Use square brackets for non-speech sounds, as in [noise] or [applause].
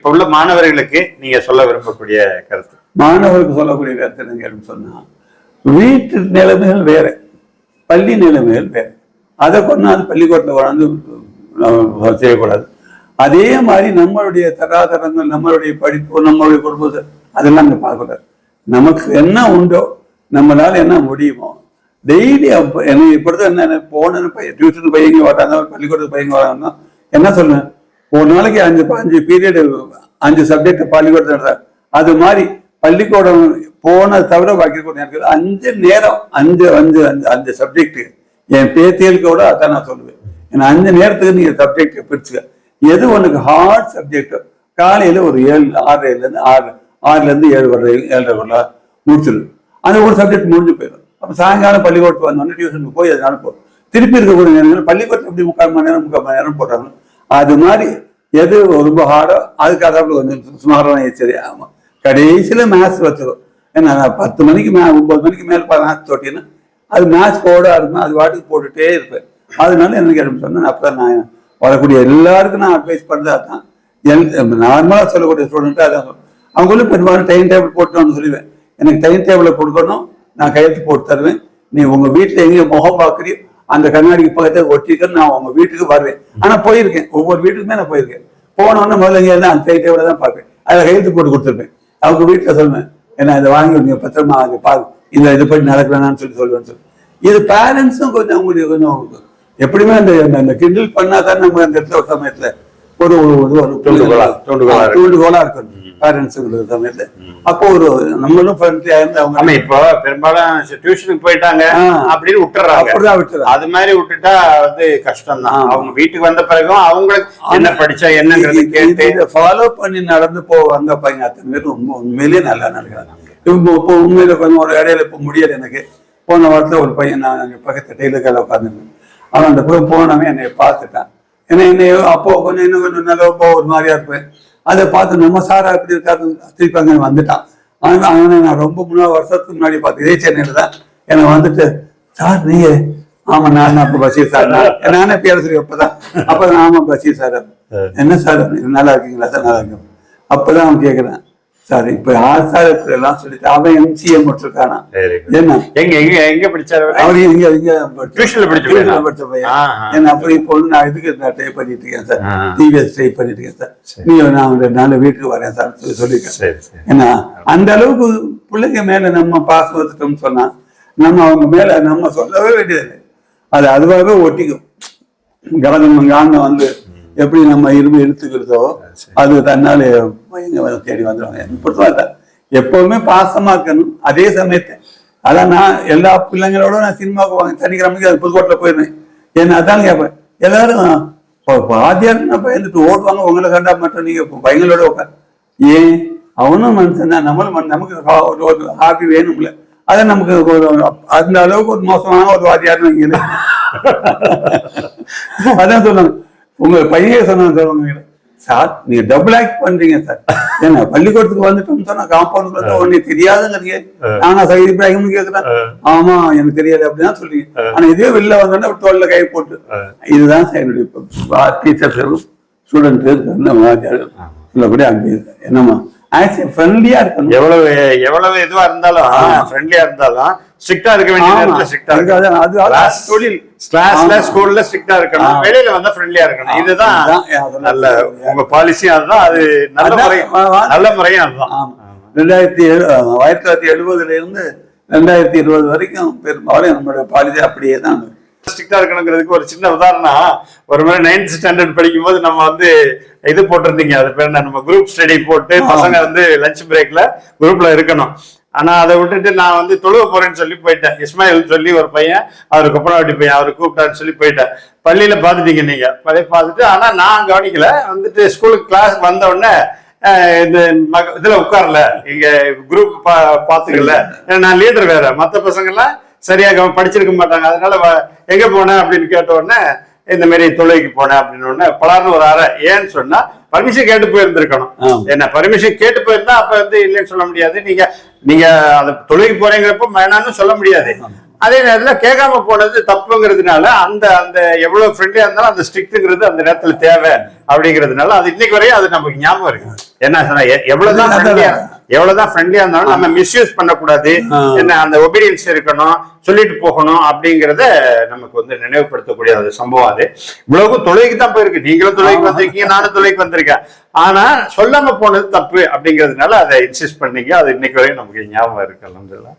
இப்ப உள்ள மாணவர்களுக்கு நீங்க சொல்ல விரும்பக்கூடிய கருத்து. மாணவருக்கு சொல்லக்கூடிய கருத்து என்ன சொன்னா வீட்டு நிலைமைகள் வேற பள்ளி நிலைமைகள் வேற. அதை கொண்டாந்து பள்ளிக்கூடத்தில் கொண்டாந்து செய்யக்கூடாது. அதே மாதிரி நம்மளுடைய தராதரங்கள் நம்மளுடைய படிப்பு நம்மளுடைய குடும்பத்தை அதெல்லாம் அங்கே பார்க்கக்கூடாது. நமக்கு என்ன உண்டோ நம்மளால என்ன முடியுமோ டெய்லி அப்போ என்ன இப்படிதான் என்ன போனேன்னு பையன் டியூஷன் பையங்க வராங்க பள்ளிக்கூடத்து பையங்க வராங்கன்னா என்ன சொல்லுவேன்? ஒரு நாளைக்கு அஞ்சு அஞ்சு பீரியடு அஞ்சு சப்ஜெக்ட் பள்ளிக்கூடத்தில் நடத்தாரு அது மாதிரி பள்ளிக்கூடம் போனது தவிர பாக்கி கூட அஞ்சு நேரம் அஞ்சு அஞ்சு அஞ்சு அஞ்சு சப்ஜெக்ட் என் பேத்தியலுக்கு கூட அதான் நான் சொல்லுவேன். ஏன்னா அஞ்சு நேரத்துக்கு நீங்க சப்ஜெக்ட் பிரிச்சுக்க. எது உனக்கு ஹார்ட் சப்ஜெக்ட் காலையில ஒரு ஏழு ஆறரைல இருந்து ஆறு ஆறுல இருந்து ஏழு வரை ஏழரை வரல முடிச்சிரு அந்த ஒரு சப்ஜெக்ட் முடிஞ்சு போயிடும். அப்ப சாயங்காலம் பள்ளிக்கூடத்துக்கு வந்தோடனே டியூஷனுக்கு போய் அதனால போகும் திருப்பி இருக்கக்கூடிய நேரங்கள் பள்ளிக்கூடத்தில் எப்படி முக்கால் மணி நேரம் முக்கால் மணி நேரம் போடுறாங்க அது மாதிரி எது ரொம்ப ஹார்டோ அதுக்காக கொஞ்சம் சுமாரான எச்சரிக்கை. ஆகும் கடைசியில் மேத்ஸ் வச்சிடும் ஏன்னா நான் பத்து மணிக்கு மே ஒம்பது மணிக்கு மேல் மேத்ஸ் தொட்டின்னா அது மேத்ஸ் போட இருந்தால் அது வாட்டுக்கு போட்டுட்டே இருப்பேன். அதனால என்ன கேட்டு சொன்னேன் அப்பதான் நான் வரக்கூடிய எல்லாருக்கும் நான் அட்வைஸ் பண்ணுறது அதான் என் நார்மலாக சொல்லக்கூடிய ஸ்டூடெண்ட்டு அதான் அவங்களும் பெரும்பாலும் டைம் டேபிள் போட்டோம்னு சொல்லுவேன் எனக்கு டைம் டேபிளை கொடுக்கணும் நான் கையெழுத்து போட்டு தருவேன். நீ உங்கள் வீட்டில் எங்கேயும் முகம் பார்க்குறியோ அந்த கண்ணாடிக்கு பக்கத்தில் ஒட்டிக்க நான் உங்க வீட்டுக்கு வருவேன். ஆனா போயிருக்கேன். ஒவ்வொரு வீட்டுக்குமே நான் போயிருக்கேன். போனோடனே முதல்ல இங்கே அந்த டேபிளை தான் பார்ப்பேன். அதில் கையெழுத்து போட்டு கொடுத்துருப்பேன். அவங்க வீட்டில் சொல்லுவேன் ஏன்னா இதை வாங்கி நீங்க பத்திரமா அதை பாரு இந்த இது படி நடக்கலாம்னு சொல்லி சொல்லுவேன் சொல்லி. இது பேரண்ட்ஸும் கொஞ்சம் அவங்களுடைய கொஞ்சம் எப்படியுமே அந்த அந்த- கிண்டில் பண்ணா தான் நம்ம அந்த இடத்துல ஒரு சமயத்துல ஒரு ஒரு தூண்டுகோலா. தூண்டுகோலா இருக்கணும். பேரண்ட்ஸுங்கிற சமயத்துல அப்போ ஒரு நம்மளும் ஃப்ரெண்ட்லியா இருந்து அவங்க இப்போ பெரும்பாலும் டியூஷனுக்கு போயிட்டாங்க. அப்படின்னு விட்டுறாங்க. அப்படிதான் விட்டுறாங்க. அது மாதிரி விட்டுட்டா வந்து கஷ்டம் தான். அவங்க வீட்டுக்கு வந்த பிறகும் அவங்களுக்கு என்ன படிச்சா என்னங்கிறது கேட்டு ஃபாலோ பண்ணி நடந்து போ வந்த பையன் அத்தனை பேர் உண்மை உண்மையிலேயே நல்லா நடக்கிறாங்க. இப்போ இப்போ உண்மையில கொஞ்சம் ஒரு இடையில இப்போ முடியல எனக்கு. போன வாரத்தில் ஒரு பையன் நான் பக்கத்து டெய்லர் கடையில் உட்காந்துருந்தேன் அவன் அந்த போய் போனவன் என்னை பார்த்துட்டான். ஏன்னா என்னை அப்போ கொஞ்சம் இன்னும் கொஞ்சம் நல்லா இப்போ ஒரு மாதிரியா இருப்பேன். அதை பார்த்து நம்ம சாரா இப்படி இருக்காரு? திருப்பி அங்கே வந்துட்டான். அவன் அவனை நான் ரொம்ப முன்னாடி வருஷத்துக்கு முன்னாடி பார்த்து இதே சென்னையில் தான். என்னை வந்துட்டு சார் நீங்க ஆமா நான் அப்ப பஷீர் சார் நான் பேர் சொல்லி அப்பதான். அப்பதான் ஆமா பஷீர் சார் என்ன சார் நல்லா இருக்கீங்களா? சார் நல்லா இருக்கேன். அப்பதான் அவன் கேக்குறான். சார் இப்ப யார் சார் இப்படி எல்லாம் சொல்லிட்டு அவன் எம்சிஏ முடிச்சிருக்கானா. என்ன எங்க எங்க எங்க படிச்சாரு அவரு? இங்க இங்க டியூஷன்ல படிச்ச? படிச்ச பையன். என்ன அப்படி இப்போ வந்து நான் இதுக்கு நான் ட்ரை பண்ணிட்டு இருக்கேன் சார். டிவிஎஸ் ட்ரை பண்ணிட்டு இருக்கேன் சார். நீ நான் ரெண்டு நாள் வீட்டுக்கு வரேன் சார் சொல்லி சொல்லியிருக்கேன் ஏன்னா அந்த அளவுக்கு பிள்ளைங்க மேல நம்ம பாசம் வச்சுட்டோம்னு சொன்னா நம்ம அவங்க மேல நம்ம சொல்லவே வேண்டியதில்லை அது அதுவாகவே ஒட்டிக்கும் கலகம் காந்தம் வந்து எப்படி நம்ம இரும்பு எடுத்துக்கிறதோ அது தன்னாலே தேடி வந்துடுவாங்க பொறுத்தவரை. எப்பவுமே பாசமா இருக்கணும். அதே சமயத்தை அதான் நான் எல்லா பிள்ளைங்களோட நான் சினிமாவுக்கு வாங்க சனிக்கிழமைக்கு அது புதுக்கோட்டில் போயிருந்தேன். என்ன அதான் கேட்பேன் எல்லாரும் இப்போ வாத்தியார்னா பயந்துட்டு ஓடுவாங்க? உங்களை கண்டா மட்டும் நீங்க பையங்களோட உட்கார். ஏன்? அவனும் மனுஷன் தான். நம்மளும் நமக்கு ஒரு- ஒரு ஹாப்பி வேணும்ல. அதை நமக்கு ஒரு அந்த அளவுக்கு ஒரு மோசமான ஒரு வாத்தியார்னு வைங்களேன். [laughs] அதான் சொன்னாங்க உங்க பையன் சொன்னாங்க சார் நீங்க டபுள் ஆக்ட் பண்றீங்க சார். ஏன்னா பள்ளிக்கூடத்துக்கு வந்துட்டோம்னு சொன்னா காம்பவுண்ட் வந்து ஒண்ணு தெரியாதுங்கிறீங்க. நானா சார் இப்ராஹிம்னு கேக்குறேன். ஆமா எனக்கு தெரியாது அப்படிதான் சொல்றீங்க. ஆனா இதே வெளில வந்தோடனே தோல்ல கை போட்டு. இதுதான் சார் என்னுடைய டீச்சர்ஸ் ஸ்டூடெண்ட் சொல்லக்கூடிய அன்பு என்னம்மா? ஆக்சுவலி ஃப்ரெண்ட்லியா இருக்கணும். எவ்வளவு எவ்வளவு இதுவா இருந்தாலும் ஃப்ரெண்ட்லியா இருந்தாலும் ஸ்ட்ரிக்டா இருக்க வேண்டிய. நேரத்துல ஸ்ட்ரிக்டா அது- கிளாஸ் தொழில். கிளாஸ்ல. ஸ்கூல்ல ஸ்ட்ரிக்டா இருக்கணும். வெளியில வந்தா ஃப்ரெண்ட்லியா இருக்கணும். இதுதான் நல்ல உங்க பாலிசி அதுதான் அது நல்ல முறை நல்ல முறையும் அதுதான். ரெண்டாயிரத்தி ஏழு ஆயிரத்தி தொள்ளாயிரத்தி எழுபதுல இருந்து ரெண்டாயிரத்தி இருபது வரைக்கும் பெரும்பாலும் நம்மளுடைய பாலிசி அப்படியே தான் ஸ்ட்ரிக்டா இருக்கணுங்கிறதுக்கு ஒரு சின்ன உதாரணம். ஒரு மாதிரி நைன்த் ஸ்டாண்டர்ட் படிக்கும்போது நம்ம வந்து இது போட்டிருந்தீங்க. அது பேர் நம்ம குரூப் ஸ்டடி போட்டு பசங்க வந்து லஞ்ச் பிரேக்ல குரூப்ல இருக்கணும். ஆனா அதை விட்டுட்டு நான் வந்து தொழுவ போறேன்னு சொல்லி போயிட்டேன். இஸ்மாயில் சொல்லி ஒரு பையன் அவருக்கு அப்புறம் பையன் அவர் கூப்பிட்டான்னு சொல்லி போயிட்டேன். பள்ளியில பாத்துட்டீங்க நீங்க. பள்ளியை பார்த்துட்டு ஆனா நான் கவனிக்கல. வந்துட்டு ஸ்கூலுக்கு கிளாஸ் வந்த உடனே இந்த மக- இதுல உட்காரல. இங்க குரூப் பாத்துக்கல ஏன்னா நான் லீடர் வேற. மத்த பசங்க சரியாக படிச்சிருக்க மாட்டாங்க. அதனால வ- எங்க போனேன் அப்படின்னு கேட்ட உடனே இந்த மாதிரி தொழுகைக்கு போனேன் அப்படின்னு ஒன்று பலார்னு ஒரு அறை. ஏன்னு சொன்னா பர்மிஷன் கேட்டு போயிருந்திருக்கணும். என்ன பர்மிஷன் கேட்டு போயிருந்தா அப்ப வந்து இல்லைன்னு சொல்ல முடியாது. நீங்க நீங்க அந்த தொழுகைக்கு போறீங்கிறப்ப வேணாம்னு சொல்ல முடியாது. அதே நேரத்துல கேட்காம போனது தப்புங்கிறதுனால அந்த அந்த எவ்வளவு ஃப்ரெண்ட்லியா இருந்தாலும் அந்த ஸ்ட்ரிக்ட்ங்கிறது அந்த நேரத்துல தேவை அப்படிங்கிறதுனால அது இன்னைக்கு வரையும் அது நமக்கு ஞாபகம் இருக்கு. என்ன சொன்னா எவ்வளவுதான். எவ்வளவுதான் ஃப்ரெண்ட்லியா இருந்தாலும் நம்ம மிஸ்யூஸ் பண்ணக்கூடாது. என்ன அந்த ஒபீடியன்ஸ் இருக்கணும் சொல்லிட்டு போகணும் அப்படிங்கறத நமக்கு வந்து நினைவுபடுத்தக்கூடிய அது சம்பவம் அது. இவ்வளவு தொழுகைக்கு தான் போயிருக்கு. நீங்களும் ஆமா. வந்திருக்கீங்க நானும் தொழுகைக்கு வந்திருக்கேன். ஆனா சொல்லாம போனது தப்பு அப்படிங்கிறதுனால அதை இன்சிஸ்ட் பண்ணீங்க. அது இன்னைக்கு வரையும் நமக்கு ஞாபகம் இருக்கு அல்ஹம்துலில்லாஹ்.